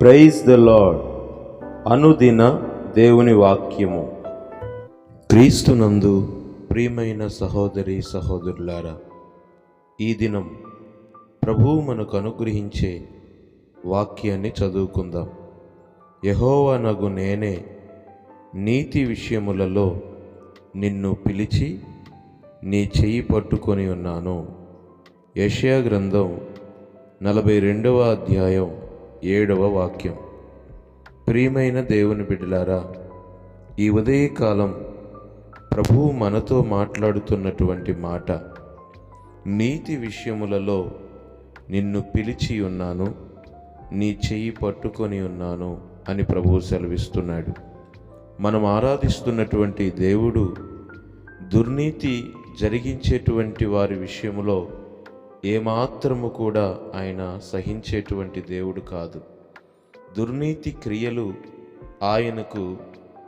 Praise the lord అనుదిన దేవుని వాక్యము. క్రీస్తునందు ప్రియమైన సహోదరి సహోదరులారా ఈ దినం ప్రభువు మనకు అనుగ్రహించే వాక్యాన్ని చదువుకుందాం. యహోవనగు నేనే. నీతి విషయములలో నిన్ను పిలిచి నీ చెయ్యి పట్టుకొని ఉన్నాను. యషయా గ్రంథం నలభై రెండవ అధ్యాయం ఏడవ వాక్యం. ప్రియమైన దేవుని బిడ్డలారా ఈ ఉదయకాలం ప్రభువు మనతో మాట్లాడుతున్నటువంటి మాట నీతి విషయములలో నిన్ను పిలిచి ఉన్నాను నీ చెయ్యి పట్టుకొని ఉన్నాను. అని ప్రభువు సెలవిస్తున్నాడు. మనం ఆరాధిస్తున్నటువంటి దేవుడు దుర్నీతి జరిగించేటువంటి వారి విషయంలో ఏమాత్రము కూడా ఆయన సహించేటువంటి దేవుడు కాదు. దుర్నీతి క్రియలు ఆయనకు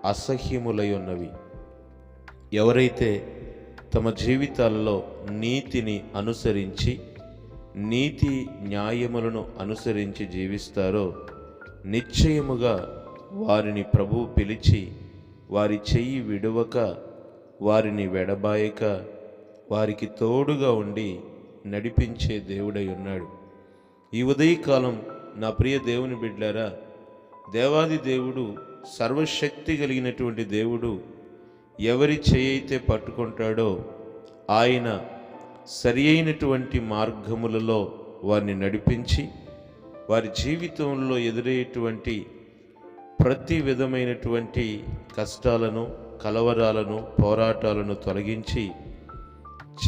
అసహ్యములై ఉన్నవి ఎవరైతే తమ జీవితాల్లో నీతిని అనుసరించి నీతి న్యాయములను అనుసరించి జీవిస్తారో నిశ్చయముగా వారిని ప్రభువు పిలిచి వారి చెయ్యి విడవక వారిని వెడబాయక వారికి తోడుగా ఉండి నడిపించే దేవుడై ఉన్నాడు. ఈ ఉదయకాలం నా ప్రియ దేవుని బిడ్డారా దేవాది దేవుడు సర్వశక్తి కలిగినటువంటి దేవుడు ఎవరి చేయైతే పట్టుకుంటాడో ఆయన సరి అయినటువంటి మార్గములలో వారిని నడిపించి వారి జీవితంలో ఎదురయ్యేటువంటి ప్రతి విధమైనటువంటి కష్టాలను కలవరాలను పోరాటాలను తొలగించి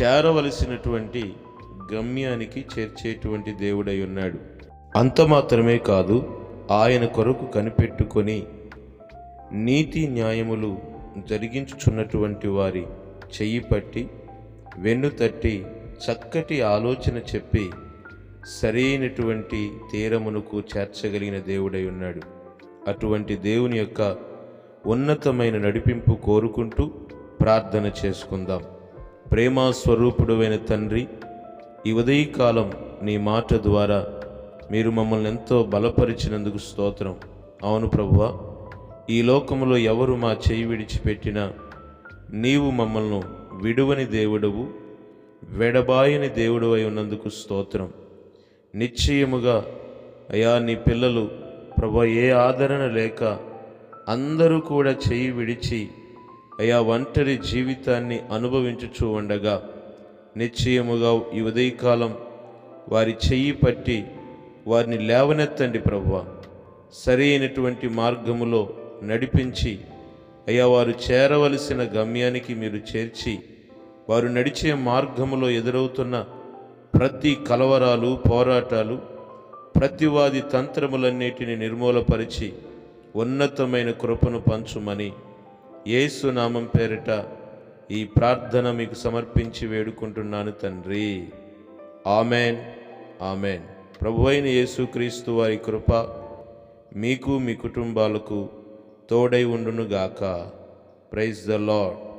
చేరవలసినటువంటి గమ్యానికి చేర్చేటువంటి దేవుడై ఉన్నాడు. అంత మాత్రమే కాదు ఆయన కొరకు కనిపెట్టుకొని నీతి న్యాయములు జరిగించుచున్నటువంటి వారి చెయ్యి పట్టి వెన్ను తట్టి చక్కటి ఆలోచన చెప్పి సరైనటువంటి తీరమునకు చేర్చగలిగిన దేవుడై ఉన్నాడు. అటువంటి దేవుని యొక్క ఉన్నతమైన నడిపింపు కోరుకుంటూ ప్రార్థన చేసుకుందాం. ప్రేమస్వరూపుడువైన తండ్రి ఈ ఉదయకాలం నీ మాట ద్వారా మీరు మమ్మల్ని ఎంతో బలపరిచినందుకు స్తోత్రం. అవును ప్రభువ ఈ లోకములో ఎవరు మా చేయి విడిచిపెట్టినా నీవు మమ్మల్ని విడువని దేవుడవు వెడబాయని దేవుడు అయి ఉన్నందుకు స్తోత్రం. నిశ్చయముగా అయా నీ పిల్లలు ప్రభా ఏ ఆదరణ లేక అందరూ కూడా చేయి విడిచి అయా ఒంటరి జీవితాన్ని అనుభవించుచూ ఉండగా నిశ్చయముగా ఈ ఉదయకాలం వారి చెయ్యి పట్టి వారిని లేవనెత్తండి ప్రభు. సరైనటువంటి మార్గములో నడిపించి అయ్యా వారు చేరవలసిన గమ్యానికి మీరు చేర్చి వారు నడిచే మార్గములో ఎదురవుతున్న ప్రతి కలవరాలు పోరాటాలు ప్రతివాది తంత్రములన్నిటిని నిర్మూలపరిచి ఉన్నతమైన కృపను పంచుమని ఏసునామం నామం పేరిట ఈ ప్రార్థన మీకు సమర్పించి వేడుకుంటున్నాను తండ్రి. ఆమెన్. ఆమెన్. ప్రభు అయిన యేసుక్రీస్తు వారి కృప మీకు మీ కుటుంబాలకు తోడై ఉండునుగాక. Praise the lord